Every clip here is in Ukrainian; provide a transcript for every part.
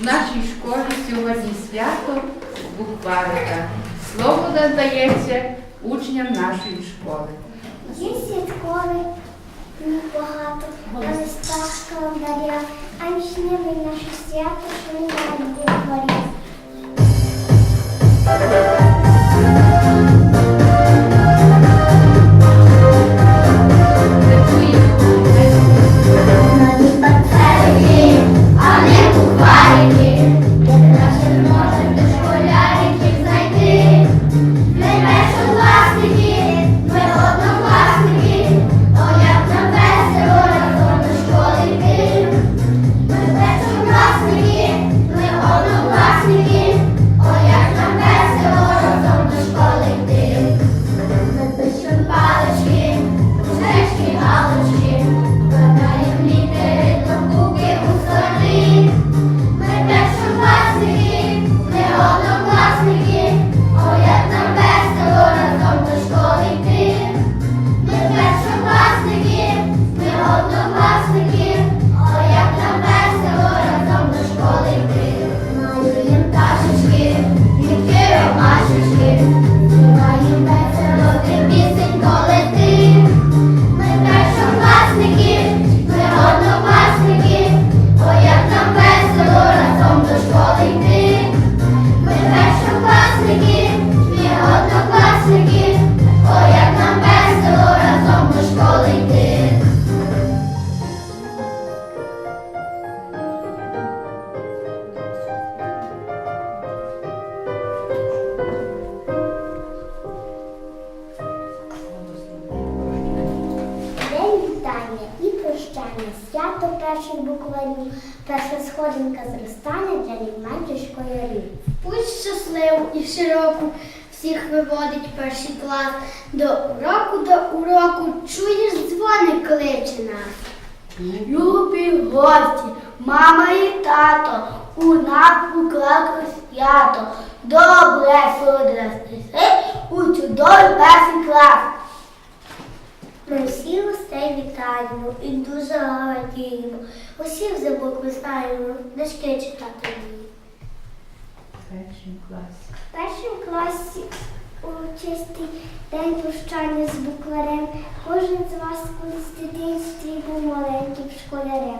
В нашій школі сьогодні свято букварика. Слово надається учням нашої школи. Є святкові ну, багато, на листах календаря, а між ними наше свято, що не мають букварів. вітаємо і дуже радіємо. Усіх забук вистаємо, дашки читати вміємо. В першому класі. В першому класі урочистий день прощання з букварем. Кожен з вас колись в дитинстві був маленьким школярем.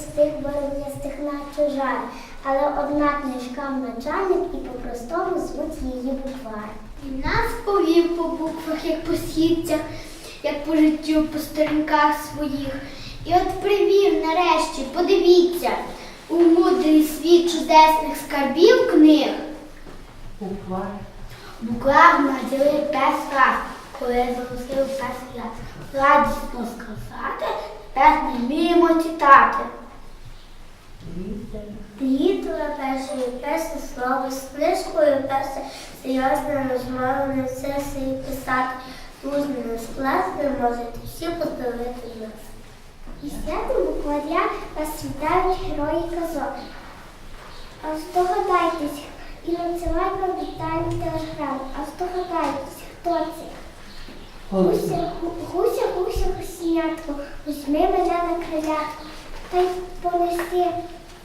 густих бороністих, наче жаль, але одна книжка в начальник і по-простому звуть її буквар. І нас повів по буквах, як по східцях, як по життю, по сторінках своїх. І от привів нарешті, подивіться, у мудрий світ чудесних скарбів книг. Буквар. Буквар наділив пес раз, коли запустив пес раз. Радісно сказати, пес не вміємо читати. Літер. Літера перше, перше слово з книжкою, перше серйозна розмова, не все собі писати. Склад, ви можете всі поздоровити нас. І свято букваря вас вітають герої казок. Здогадайтесь, і вам вітальний телеграм. А здогадайтесь, хто це? Гуся, гуся, гуся, гусінятко, візьми мене на крилятко, та й понеси.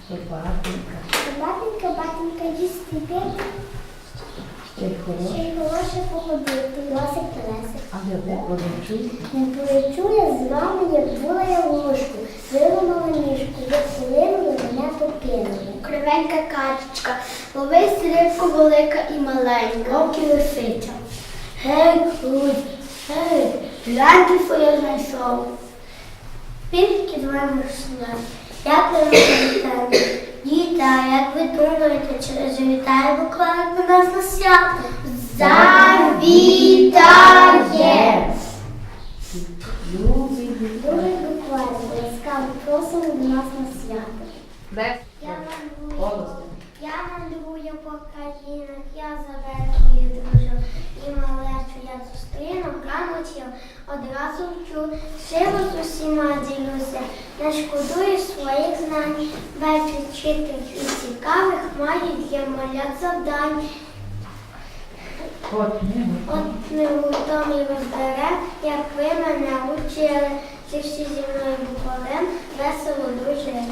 Собакенька. Батенька, батенька, їсти пити, Ще й ще й хороше погодити, носик телесик. Але ви полечуй. Не полечу я з вами, як була я ложку, виламала ніжку, ви мене покинули. Кривенька качечка, ловись рибку велика і маленька. Вовки лисиця. Гей, грудь, гей, гляньте, що я знайшов. Півки з вами. Як ви розповідаєте? Діта, як ви думаєте, чи завітає буквально до нас на свято? Завітає! Дуже буквально, ласкаво просимо до нас на свято. Без. Я мандрую, Голосно. я мандрую по країнах, я за верхою дружу, і малечу я одразу вчу, живо з усіма ділюся, не шкодую своїх знань, безліч вчителів і цікавих маю для малят завдань. От не От не гуртом і розберем, як ви мене учили, ці всі зі мною букварем весело дружили.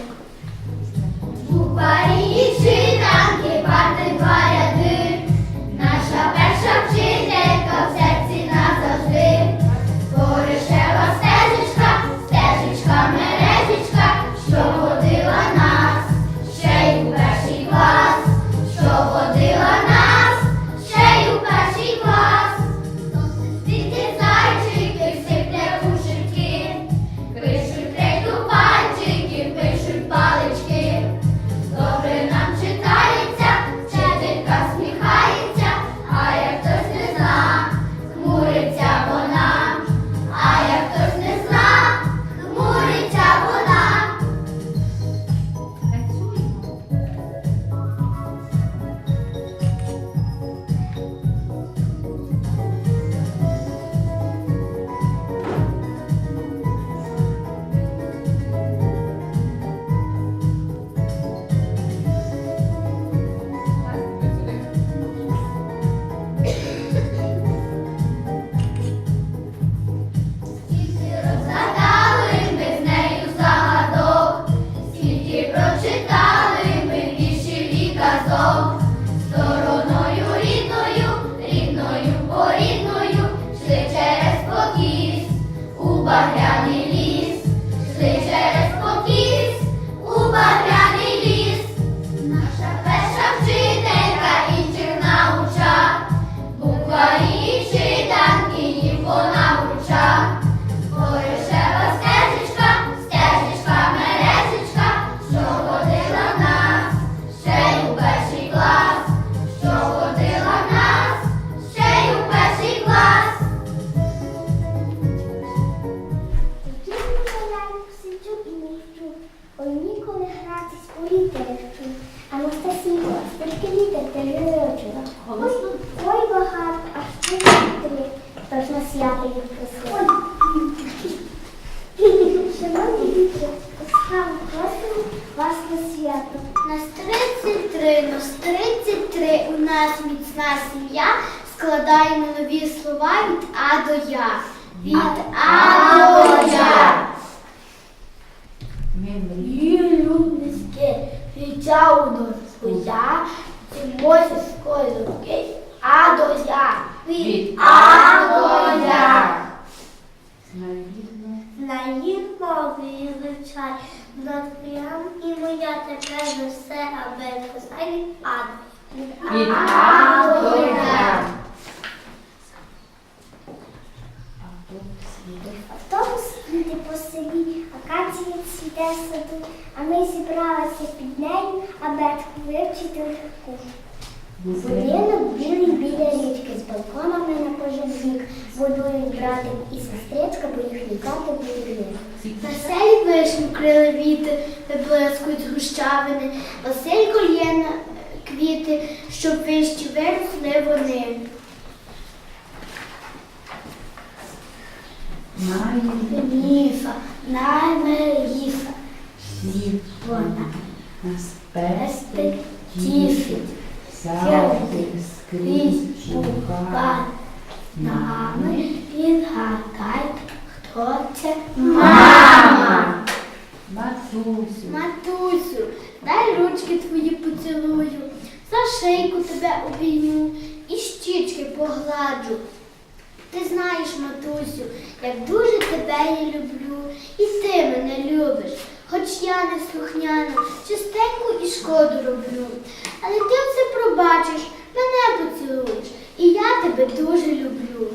Чи може скозуки, а до я. Від А до я. Знайдно. На їх мови звичай, Надпрям і моя тепер несе, аби коза від ада. Від А до Я. Автобус їде по селі, акація цвіте в саду, а ми зібралися під нею, аби вивчити легку. Будинок білий біля річки з балконами на кожен бік. Будують братик і сестричка, бо їхні хати будуть. Веселі вишні крили віти, виблискують гущавини, Василько лє на квіти, щоб вищі виросли вони. Ніфа, наймеріфа, вона нас пестить, пестить, тішить, завжди скрізь шукає. Нами відгадайте, хто це Мама! Матусю, Матусю, дай ручки твої поцілую, за шийку тебе обійму і щічки погладжу. Ти знаєш, матусю, як дуже тебе я люблю, і ти мене любиш, хоч я не слухняна, частеньку і шкоду роблю. Але ти все пробачиш, мене поцілуєш, і я тебе дуже люблю.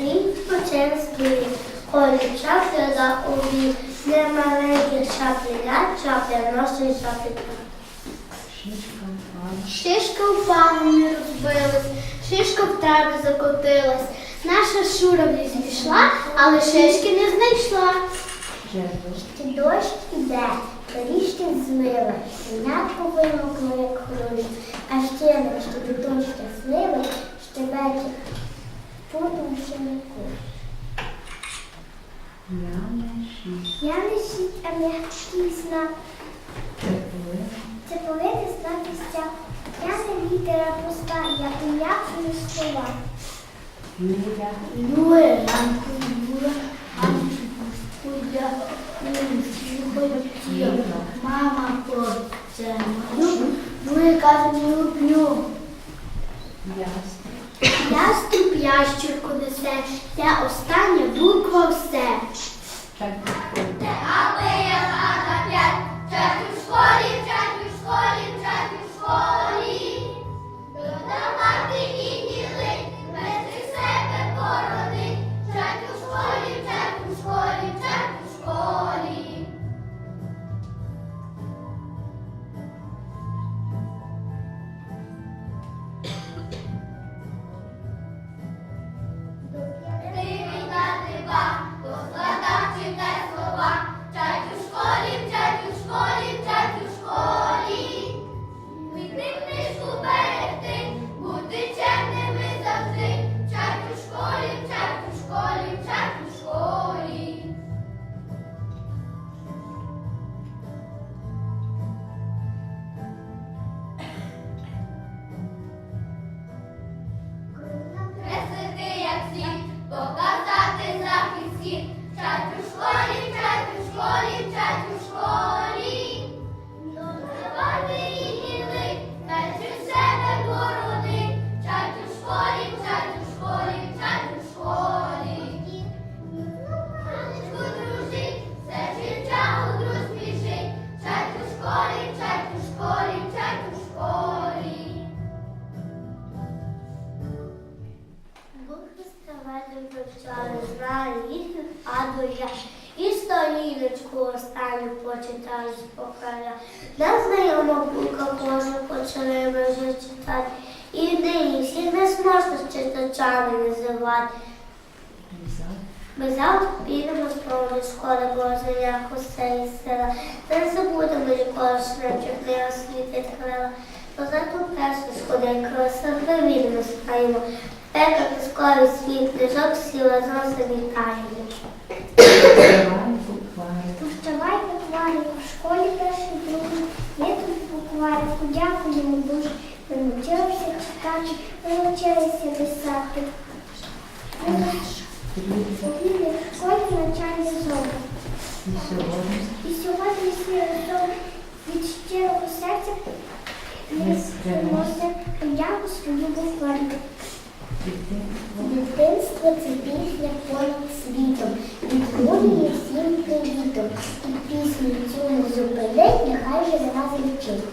Річку, через двір. Ходить шапля за обід. Не маленькі шапля, шапля носить шапля. Шишка. В пану не розбилась, шишка в траві закотилась. Наша шура в ліс пішла, але шишки не знайшла. Дощ іде, доріжки змила, Синятко вимокло, як хрулі, а ще не що дитон щасливий, щебече потом щенику. Я не шість. Я а м'який Тепле. це повинен знати стяг. Я не літера пуста, я уявлю слова. Юля. Ранку була, Антипустуя, хотів. Мама це мою, Лює каже, не останню почитали спокійно. Незнайома бука Божа почали ми вже читати. І нині всіх не зможна читачами називати. Ми завтра підемо з повної школи Боже, як усе і сила. Не забудемо ніколи, що нам чорний освіти хвила. Позаду першу сходинку, себе вільно стаємо. Пека казковий світ, книжок всі разом завітаємо. Прощавай букварі, в школі перший другий. Ми тут букварі, подякуємо дуже. Ми навчилися читати, ми навчилися писати. Ми Повірили в школі навчання зони. І сьогодні всі разом від щирого серця ми приносимо подяку свою букварі. Дитинство це пісня понад світом, відлунює всім привітом. І пісню цю зупинить, нехай же зразу вчить.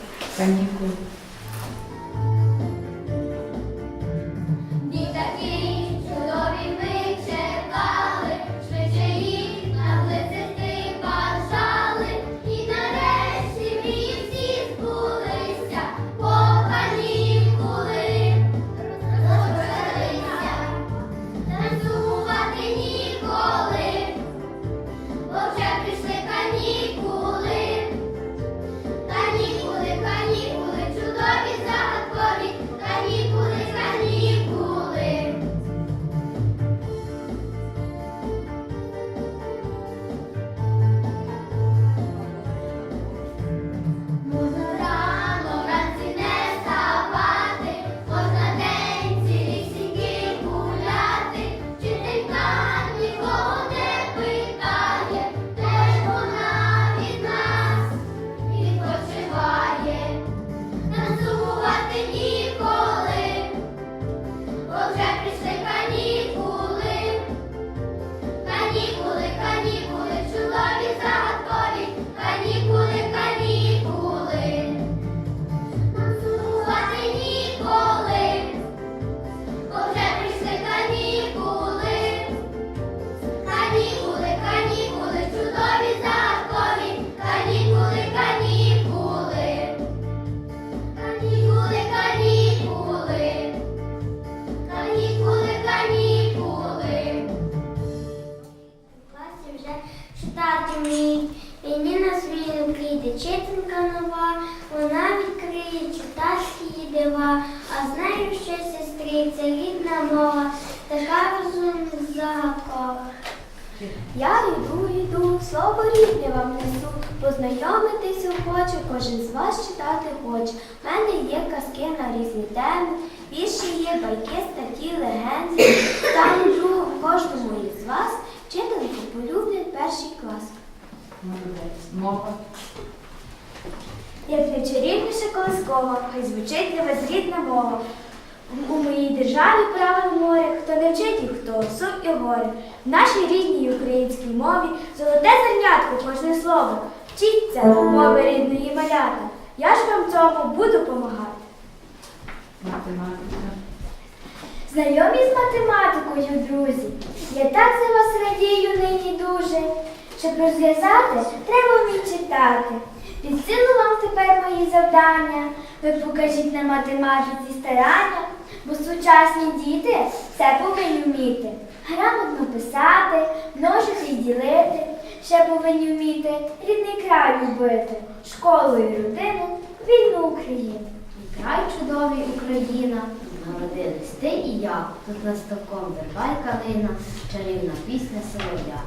Я йду, йду, слово рідне вам несу, познайомитись охоче, кожен з вас читати хоче. У мене є казки на різні теми, вірші є, байки, статті, легенди. Стану другом кожному із вас, вчительку полюблять перший клас. Мова. Як найчарівніша колискова, хай звучить для вас рідна мова. У моїй державі правил море, хто не вчить їх, хто сум і горе. В нашій рідній українській мові золоте зернятко кожне слово. Вчіться мови рідної малята. Я ж вам цьому буду помагати. Математика. Знайомі з математикою, друзі. Я так за вас радію нині дуже. Щоб розв'язати, треба вміти читати. Під силу вам тепер мої завдання. Ви покажіть на математиці старання, бо сучасні діти все повинні вміти. Грамотно писати, множити і ділити, ще повинні вміти рідний край любити, школу і родину, вільну Україну. І край чудовий Україна, народились ти і я, тут над ставком верба калина, чарівна пісня солов'я.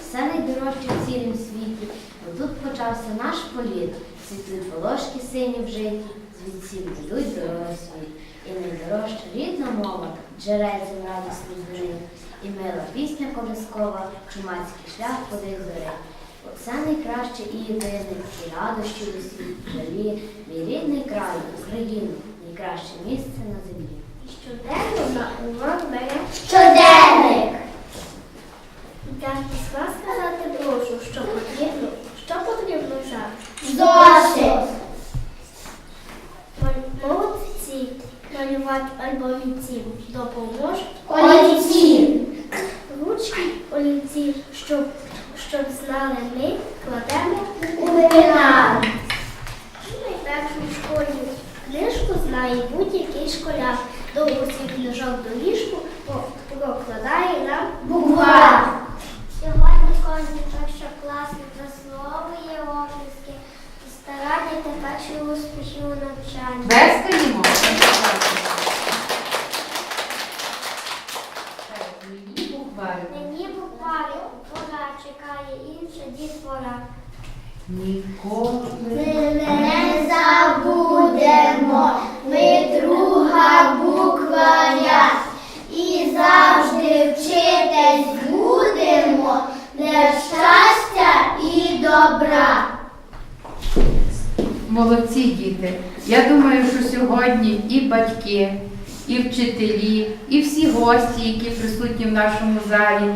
Все найдорожче в цілім світі, бо тут почався наш політ, світлі полошки сині в житті, звідсіль ведуть дороги світ. І найдорожча рідна мова, джерельцем радісні збери, і мила пісня колискова, чумацький шлях куди гори. Оце найкраще і єдине, і радощі у світ живі. мій рідний край, Україну, найкраще місце на землі. Щоденно на урок бере Щоденник! Я пішла сказати прошу, що потрібно, що потрібно зараз. Зошит! Маль- Молодці, малювати альбомівці допоможуть. Олівці! Ручки олівці, щоб, щоб знали ми, кладемо У вебінар! Найпершу в школі книжку знає будь-який школяр. Довго свій книжок до ліжку по- прокладає нам Буква! Сьогодні кожен першокласник заслуговує оплески, старання та перші успіхи у навчанні. Вескаємо. Мені буквально. Мені буквально пора чекає інша дітвора. Ніколи. Не забудемо ми друга букваря і завжди вчитись будемо для щастя і добра. Молодці діти. Я думаю, що сьогодні і батьки, і вчителі, і всі гості, які присутні в нашому залі,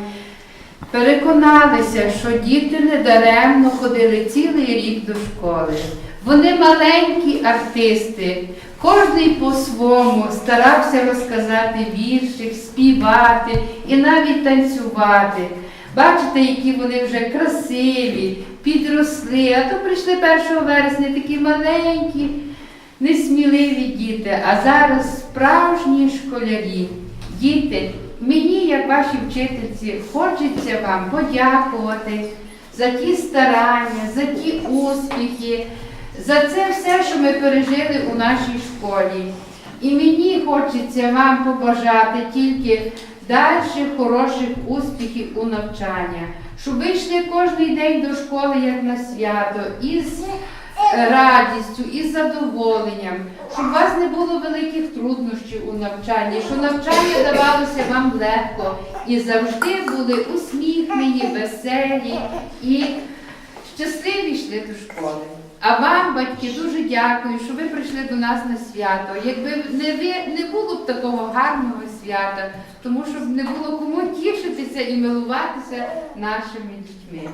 переконалися, що діти недаремно ходили цілий рік до школи. Вони маленькі артисти, кожний по-своєму старався розказати віршик, співати і навіть танцювати. Бачите, які вони вже красиві, підросли, а то прийшли 1 вересня такі маленькі, несміливі діти, а зараз справжні школярі. Діти, мені, як вашій вчительці, хочеться вам подякувати за ті старання, за ті успіхи, за це все, що ми пережили у нашій школі. І мені хочеться вам побажати тільки далі хороших успіхів у навчання, щоб ви йшли кожен день до школи як на свято, із радістю, із задоволенням, щоб у вас не було великих труднощів у навчанні, що навчання давалося вам легко і завжди були усміхнені, веселі і щасливі йшли до школи. А вам, батьки, дуже дякую, що ви прийшли до нас на свято. Якби не ви не було б такого гарного свята, тому що б не було кому тішитися і милуватися нашими дітьми.